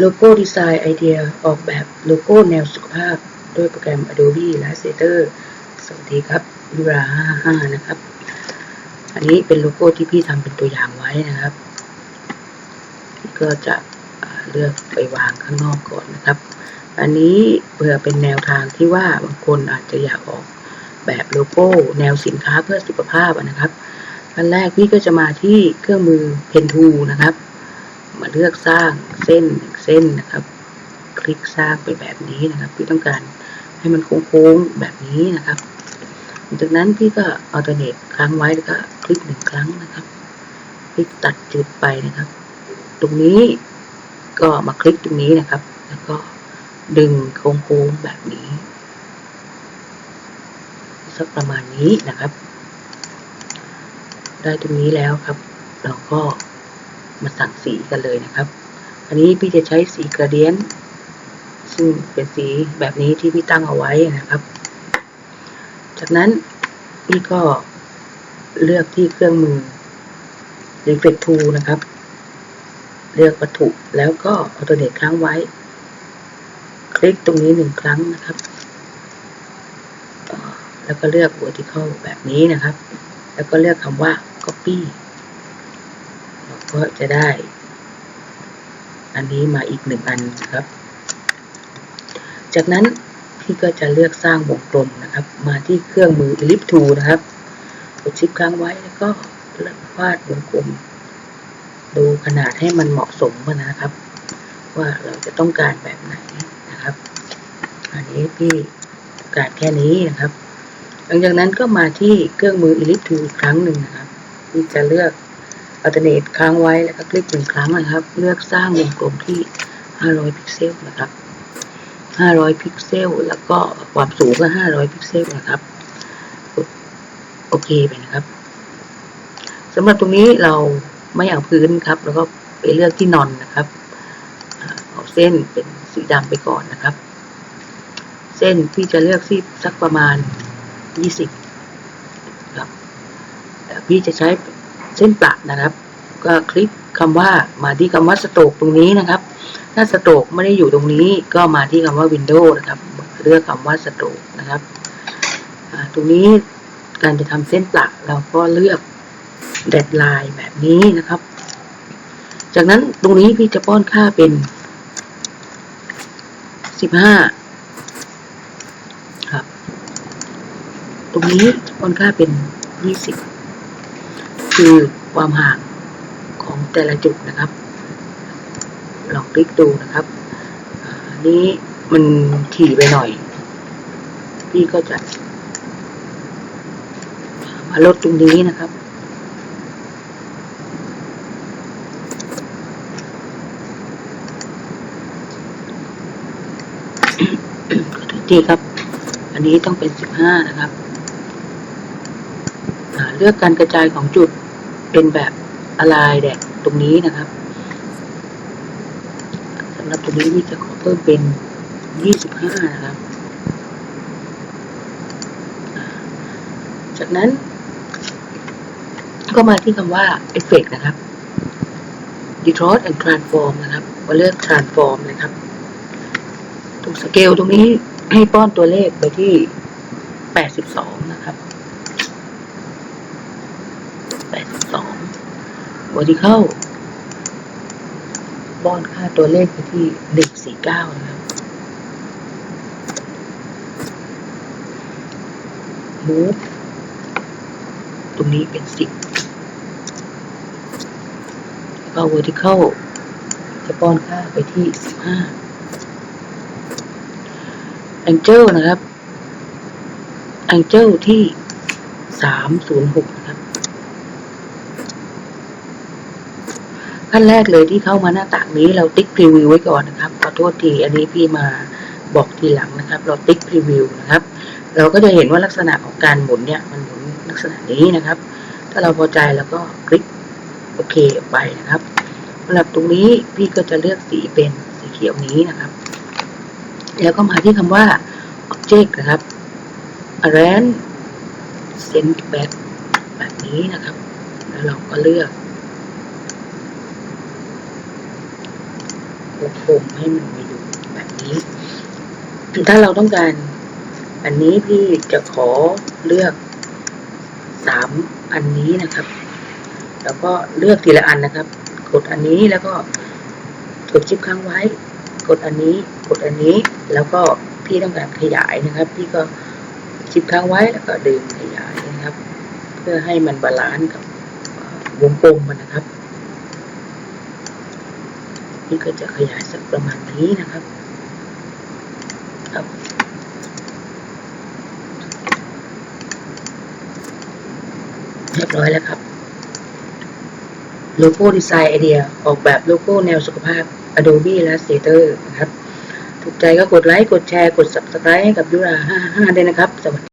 โลโก้ดีไซน์ไอเดียออกแบบโลโก้แนวสุขภาพ ด้วยโปรแกรม Adobe Illustrator สวัสดีครับยุรา55 นะครับ อันนี้เป็นโลโก้ที่พี่ทำเป็นตัวอย่างไว้นะครับ ก็จะเลือกไปวางข้างนอกก่อนนะครับ อันนี้เพื่อเป็นแนวทางที่ว่าบางคนอาจจะอยากออกแบบโลโก้แนวสินค้าเพื่อสุขภาพนะครับขั้นแรกพี่ก็จะมาที่เครื่องมือ Pen Tool นะครับ มาเลือกสร้าง เส้นหนึ่งเส้นนะครับ คลิกสร้างไปแบบนี้นะครับ พี่ต้องการให้มันโค้งๆแบบนี้นะครับจากนั้นพี่ก็อัลเทอร์เนทค้างไว้แล้วก็คลิกหนึ่งครั้งนะครับ คลิกตัดจุดไปนะครับ ตรงนี้ก็มาคลิกตรงนี้นะครับ แล้วก็ดึงโค้งๆแบบนี้สักประมาณนี้นะครับ ได้ตรงนี้แล้วครับ เราก็มาสั่งสีกันเลยนะครับ อันนี้พี่จะใช้สีกระเดียน ซึ่งเป็นสีแบบนี้ที่พี่ตั้งเอาไว้นะครับ จากนั้นพี่ก็เลือกที่เครื่องมือ Reflect Tool นะครับ เลือกวัตถุแล้วก็อัลเทอร์เนทค้างไว้ คลิกตรงนี้หนึ่งครั้งนะครับ แล้วก็เลือก vertical แบบนี้นะครับ แล้วก็เลือกคำว่า copy เราก็จะได้ อันนี้มาอีกหนึ่งอันครับ จากนั้นพี่ก็จะเลือกสร้างวงกลมนะครับ มาที่เครื่องมือ ellipse tool นะครับกดชิปค้างไว้แล้วก็เลือกวาดวงกลม ดูขนาดให้มันเหมาะสมนะครับ ว่าเราจะต้องการแบบไหนนะครับ อันนี้พี่การแค่นี้นะครับ หลังจากนั้นก็มาที่เครื่องมือ Ellipse Tool อีกครั้งหนึ่งนะครับ ที่จะเลือก Alternate ค้างไว้แล้วก็คลิกหนึ่งครั้งนะครับ เลือกสร้างวงกลมที่ 500 พิกเซลนะครับ 500 พิกเซล แล้วก็ความสูงก็ 500 พิกเซลนะครับโอเคไปนะครับสำหรับตรงนี้เราไม่เอาพื้นครับ แล้วก็ไปเลือกที่นอนนะครับเอาเส้นเป็นสีดำไปก่อนนะครับ เส้นพี่จะเลือกที่สักประมาณ 20ครับพี่จะใช้ เส้นประนะครับ ก็คลิกคำว่ามาที่คำว่าสโตกตรงนี้นะครับ ถ้าสโตกไม่ได้อยู่ตรงนี้ก็มาที่คำว่า Windows นะครับ เลือกคำว่าสโตกนะครับตรงนี้การจะทำเส้นประเราก็เลือกเดดไลน์แบบนี้นะครับ จากนั้นตรงนี้พี่จะป้อนค่าเป็น15ครับ ตรงนี้ป้อนค่าเป็น20 คือความห่างของแต่ละจุดนะครับลองคลิกดูนะครับนี้มันถี่ไปหน่อย พี่ก็จะมาลดตรงนี้นะครับขอโทษทีครับ อันนี้ต้องเป็นสิบห้านะครับ เลือกการกระจายของจุดเป็นแบบอะไรแดกตรงนี้นะครับสำหรับตรงนี้พี่จะขอเพิ่มเป็นยี่สิบห้านะครับ จากนั้น ก็มาที่คำว่า Effect นะครับ Distort and Transform นะครับมาเลือก Transform นะครับ ตรงสเกลตรงนี้ให้ป้อนตัวเลขไปที่ 82 นะครับ 82 vertical ป้อนค่าตัวเลขไปที่ 149 นะครับ move ตรงนี้เป็น 10 แล้วก็ vertical จะป้อนค่าไปที่ 15 Angel นะครับ Angel ที่ 306 นะครับ ขั้นแรกเลยที่เข้ามาหน้าต่างนี้เราติ๊กพรีวิวไว้ก่อนนะครับขอโทษทีอันนี้พี่มาบอกทีหลังนะครับ เราติ๊กพรีวิวนะครับ เราก็จะเห็นว่าลักษณะของการหมุนเนี่ยมันหมุนลักษณะนี้นะครับ ถ้าเราพอใจแล้วก็คลิกโอเคไปนะครับสำหรับตรงนี้พี่ก็จะเลือกสีเป็นสีเขียวนี้นะครับ แล้วก็มาที่คำว่า object นะครับ arrange send back แบบนี้นะครับ แล้วเราก็เลือก วงกลมให้มันมีรูแบบนี้ ถ้าเราต้องการ อันนี้พี่จะขอเลือกสามอันนี้นะครับ แล้วก็เลือกทีละอันนะครับ กดอันนี้แล้วก็กดชิปค้างไว้ กดอันนี้ กดอันนี้ แล้วก็พี่ต้องการขยายนะครับ พี่ก็ชิปค้างไว้แล้วก็ดึงขยายนะครับ เพื่อให้มันบาลานซ์กับวงกลมมันนะครับ นี่ก็จะขยายสักประมาณนี้นะครับครับเรียบร้อยแล้วครับโลโก้ดีไซน์ไอเดียออกแบบโลโก้แนวสุขภาพ Adobe Illustrator นะครับ ถูกใจก็กดไลค์ กดแชร์ กด Subscribe ให้กับยุรา55ด้วยนะครับ สวัสดี